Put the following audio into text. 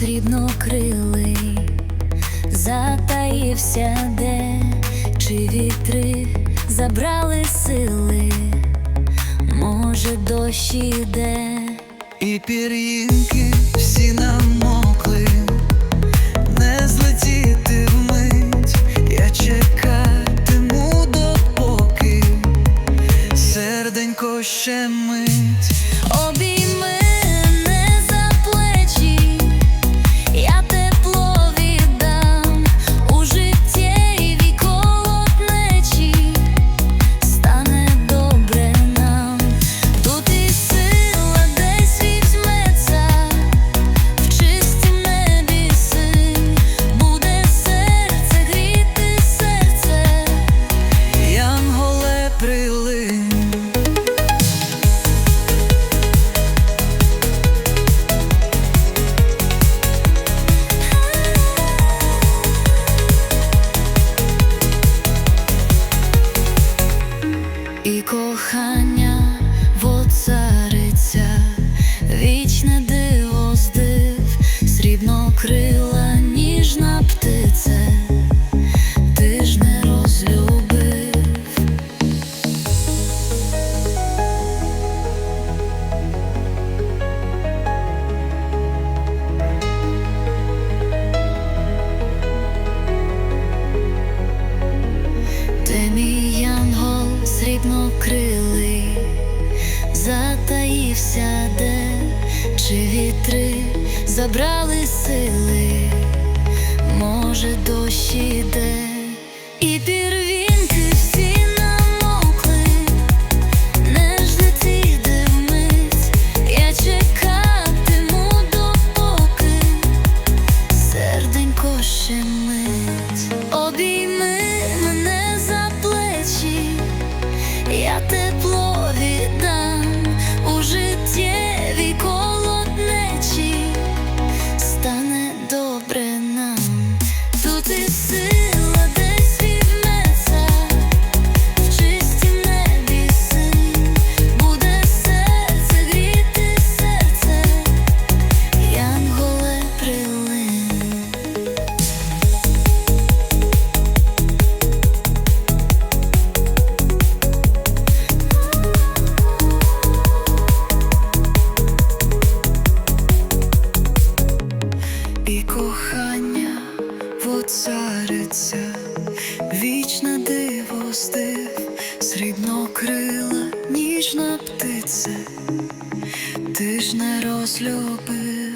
срібнокрилий, затаївся де, чи вітри забрали сили, може дощ іде, І пір'їнки всі намокли, не злетіти вмить, я чекатиму допоки серденько ще мить. Кохання воцариться, вічне диво здив, срібнокрила ніжна птице, ти ж не розлюбив. Ти мій янгол срібнокрилий, затаївся де, чи вітри забрали сили, може дощ іде, І кохання воцариться, вічне диво срібнокрила, ніжна птице, ти ж не розлюбив.